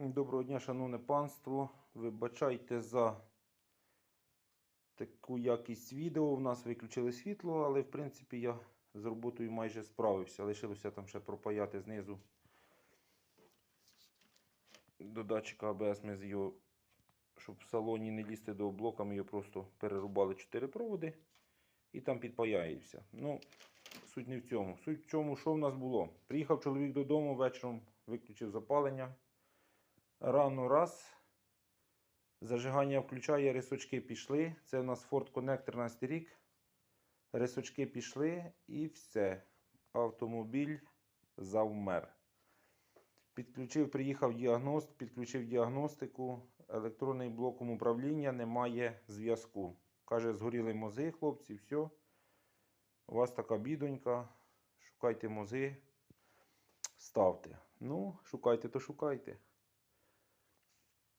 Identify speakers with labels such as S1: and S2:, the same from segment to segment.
S1: Доброго дня, шановне панство. Вибачайте за таку якість відео. У нас виключили світло, але в принципі я з роботою майже справився. Лишилося там ще пропаяти знизу до датчика АБС. Ми з його, щоб в салоні не лізти до блока, ми його просто перерубали 4 проводи і там підпаяється. Ну, суть не в цьому. Суть в чому, що в нас було. Приїхав чоловік додому вечором, виключив запалення. Рано раз. Зажигання включає, рисочки пішли. Це у нас Ford Connect 13 рік. Рисочки пішли і все. Автомобіль завмер. Підключив, приїхав діагност, підключив діагностику. Електронний блоком управління немає зв'язку. Каже, згоріли мози, хлопці, все. У вас така бідонька. Шукайте мози, ставте. Ну, шукайте, то шукайте.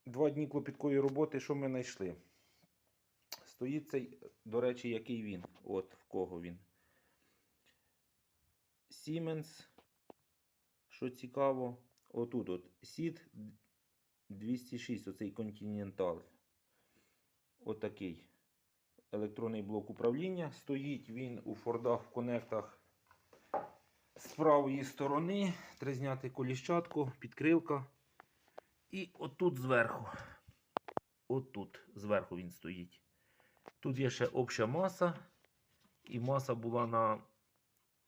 S1: Два дні клопіткої роботи, що ми знайшли? Стоїть цей, до речі, який він. От в кого він. Siemens. Що цікаво, отут от Сід 206, оцей Continental. Отакий електронний блок управління. Стоїть він у фордах в конектах з правої сторони. Треба зняти коліщатку, підкрилка. І отут зверху. Отут зверху він стоїть. Тут є ще обща маса. І маса була на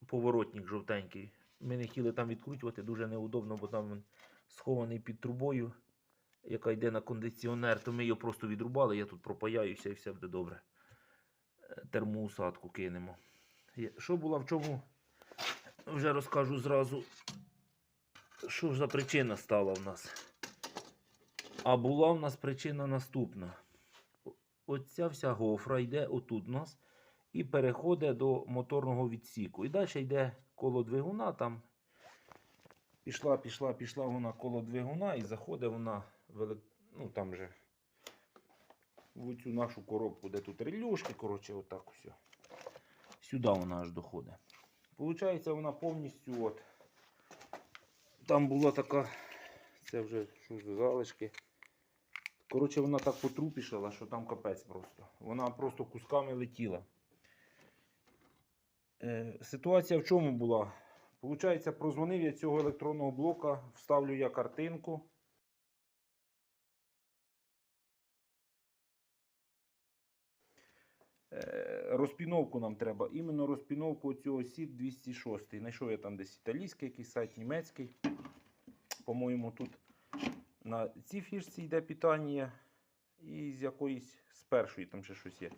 S1: поворотник жовтенький. Ми не хотіли там відкручувати, дуже неудобно, бо там він схований під трубою, яка йде на кондиціонер, то ми його просто відрубали. Я тут пропаяюся і все буде добре. Е, Термоусадку кинемо. Що була в чому? Вже розкажу зразу, що за причина стала в нас. А була в нас причина наступна. Оця вся гофра йде отут у нас і переходить до моторного відсіку. І далі йде коло двигуна. Там пішла, пішла, пішла вона коло двигуна і заходить вона в ну, там же, в цю нашу коробку, де тут релюшки, коротше, отак все. Сюди вона аж доходить. Получається, вона повністю от. Там була така. Це вже що за залишки. Коротше, вона так потрупішала, що там капець просто. Вона просто кусками летіла. Е, ситуація в чому була? Получається, прозвонив я цього електронного блока, вставлю я картинку. Е, Розпіновку нам треба. Іменно розпіновку цього сіт 206. Знайшов я там десь італійський, якийсь сайт німецький. По-моєму, тут на цій фішці йде питання. І з якоїсь з першої там ще щось є.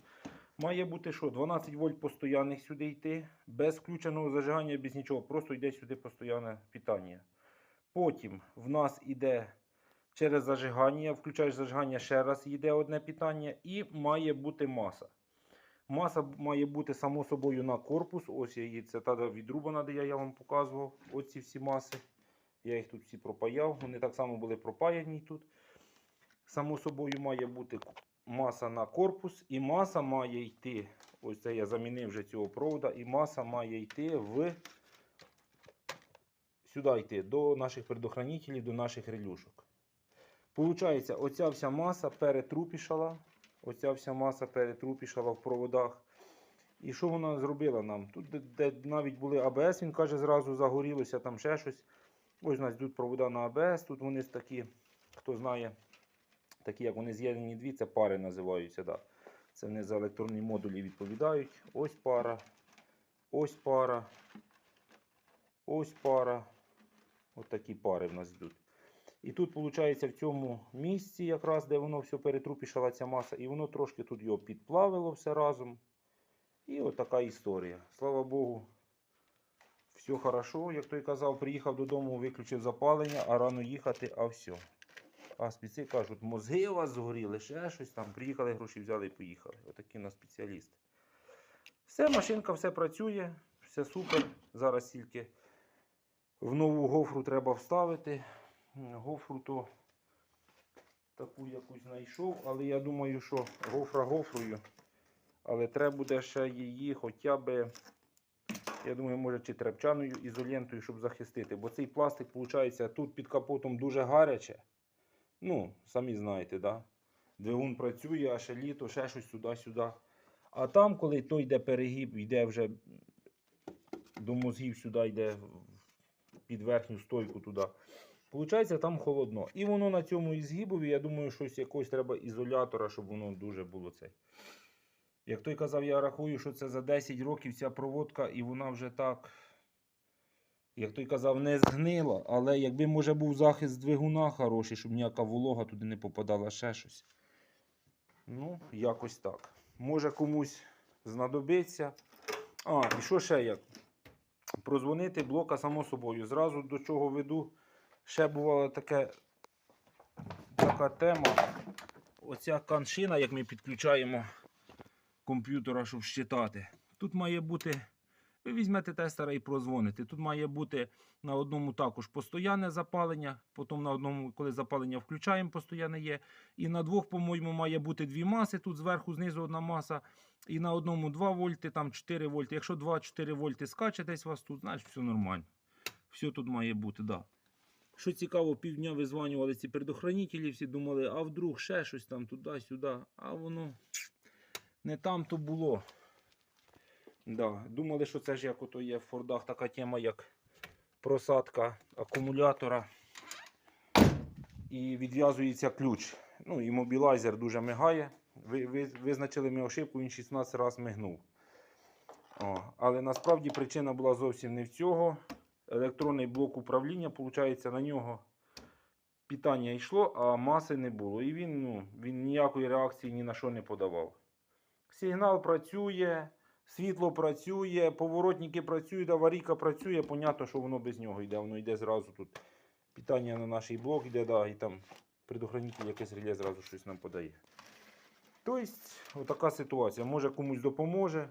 S1: Має бути що? 12 вольт постоянних сюди йти, без включеного зажигання, без нічого. Просто йде сюди постійне питання. Потім в нас йде через зажигання, включаєш зажигання, ще раз йде одне питання, і має бути маса. Маса має бути само собою на корпус. Ось її це та відрубана, де я вам показував. Оці всі маси. Я їх тут всі пропаяв. Вони так само були пропаяні тут. Само собою має бути маса на корпус, і маса має йти. Ось це я замінив вже цього провода, і маса має йти в сюди йти до наших предохранителів, до наших релюшок. Получається, оця вся маса перетрупішала. Оця вся маса перетрупішала в проводах. І що вона зробила нам? Тут, де, навіть були АБС, він каже, зразу загорілося, там ще щось. Ось у нас йдуть провода на АБС. Тут вони такі, хто знає, такі як вони з'єднані дві, це пари називаються. Да. Це вони за електронні модулі відповідають. Ось пара, ось пара, ось пара. Ось такі пари в нас йдуть. І тут, виходить, в цьому місці, якраз, де воно все перетрупішала ця маса, і воно трошки тут його підплавило все разом. І от така історія. Слава Богу, все хорошо. Як той казав, приїхав додому, виключив запалення, а рано їхати, а все. А спеці кажуть, мозги у вас згоріли, ще щось там. Приїхали, гроші взяли і поїхали. Отакі у нас спеціалісти. Все, машинка, все працює, все супер. Зараз тільки в нову гофру треба вставити. Гофру то таку якусь знайшов, але я думаю, що гофра гофрою. Але треба буде ще її хоча б, я думаю, може чи трепчаною ізолентою, щоб захистити. Бо цей пластик, виходить, тут під капотом дуже гаряче. Ну, самі знаєте, да? Двигун працює, а ще літо, ще щось туди-сюди. А там, коли той йде перегиб, йде вже до мозгів сюди, йде під верхню стойку туди. Получається, там холодно. І воно на цьому ізгибові, я думаю, щось якось треба ізолятора, щоб воно дуже було цей. Як той казав, я рахую, що це за 10 років ця проводка, і вона вже так, як той казав, не згнила. Але якби може був захист двигуна хороший, щоб ніяка волога туди не попадала ще щось. Ну, якось так. Може комусь знадобиться. А, і що ще як? Прозвонити блока само собою. Зразу до чого веду. Ще бувала таке, така тема. Оця каншина, як ми підключаємо комп'ютера, щоб щитати. Тут має бути. Ви візьмете тестера і прозвоните. Тут має бути на одному також постоянне запалення, потім на одному, коли запалення включаємо, постоянне є. І на двох, по-моєму, має бути дві маси. Тут зверху, знизу одна маса. І на одному 2 вольти, там 4 вольти. Якщо 2-4 вольти скаче десь у вас тут, значить все нормально. Все тут має бути, да. Що цікаво, півдня визванювали ці предохранителі, всі думали, а вдруг ще щось там туди-сюди. А воно не там то було. Да. Думали, що це ж як ото є в Фордах така тема, як просадка акумулятора. І відв'язується ключ. Ну, і мобілайзер дуже мигає. Ви, ви, визначили ми ошибку, він 16 разів мигнув. О, але насправді причина була зовсім не в цього. Електронний блок управління, виходить, на нього питання йшло, а маси не було. І він, ну, він ніякої реакції ні на що не подавав. Сигнал працює, світло працює, поворотники працюють, аварійка працює. Понятно, що воно без нього йде. Воно йде зразу тут. Питання на наш блок йде, да, і там предохранитель якесь реле зразу щось нам подає. Тобто, отака ситуація. Може комусь допоможе.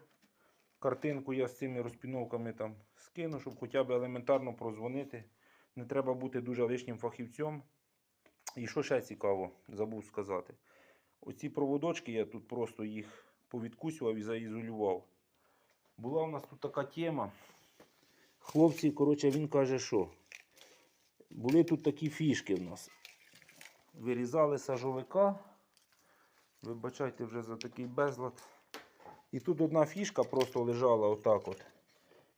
S1: Картинку я з цими розпіновками там скину, щоб хоча б елементарно прозвонити. Не треба бути дуже лишнім фахівцем. І що ще цікаво, забув сказати. Оці проводочки, я тут просто їх повідкусював і заізолював. Була у нас тут така тема. Хлопці, коротше, він каже, що були тут такі фішки в нас. Вирізали сажовика. Вибачайте вже за такий безлад. І тут одна фішка просто лежала отак от.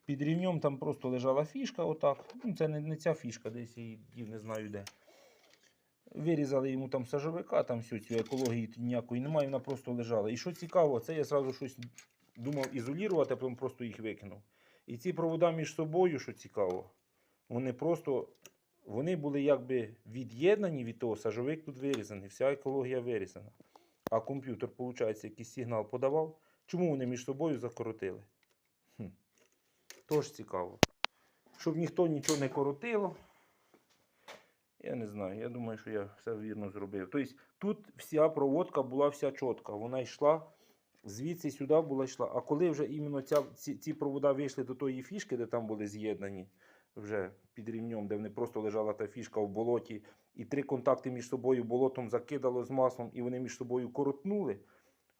S1: Під рівнем там просто лежала фішка отак. Ну, це не, не ця фішка, десь її не знаю де. Вирізали йому там сажовика, там всю цю екології ніякої немає, вона просто лежала. І що цікаво, це я зразу щось думав ізолірувати, а потім просто їх викинув. І ці провода між собою, що цікаво, вони просто вони були якби від'єднані від того, сажовик тут вирізаний, вся екологія вирізана. А комп'ютер, виходить, якийсь сигнал подавав. Чому вони між собою закоротили? Хм. Тож цікаво. Щоб ніхто нічого не коротило. Я не знаю, я думаю, що я все вірно зробив. Тобто тут вся проводка була вся чітка. Вона йшла звідси сюди була йшла. А коли вже іменно ця, ці, ці провода вийшли до тої фішки, де там були з'єднані вже під рівнем, де вони просто лежала та фішка в болоті, і три контакти між собою болотом закидало з маслом, і вони між собою коротнули.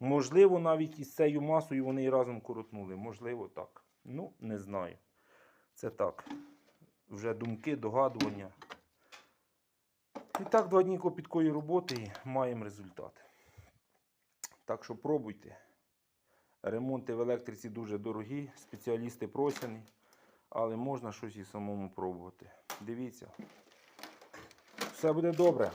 S1: Можливо, навіть із цією масою вони і разом коротнули. Можливо, так. Ну, не знаю. Це так. Вже думки, догадування. І так, два дні копіткої роботи і маємо результат. Так що пробуйте. Ремонти в електриці дуже дорогі, спеціалісти просяні, але можна щось і самому пробувати. Дивіться. Все буде добре.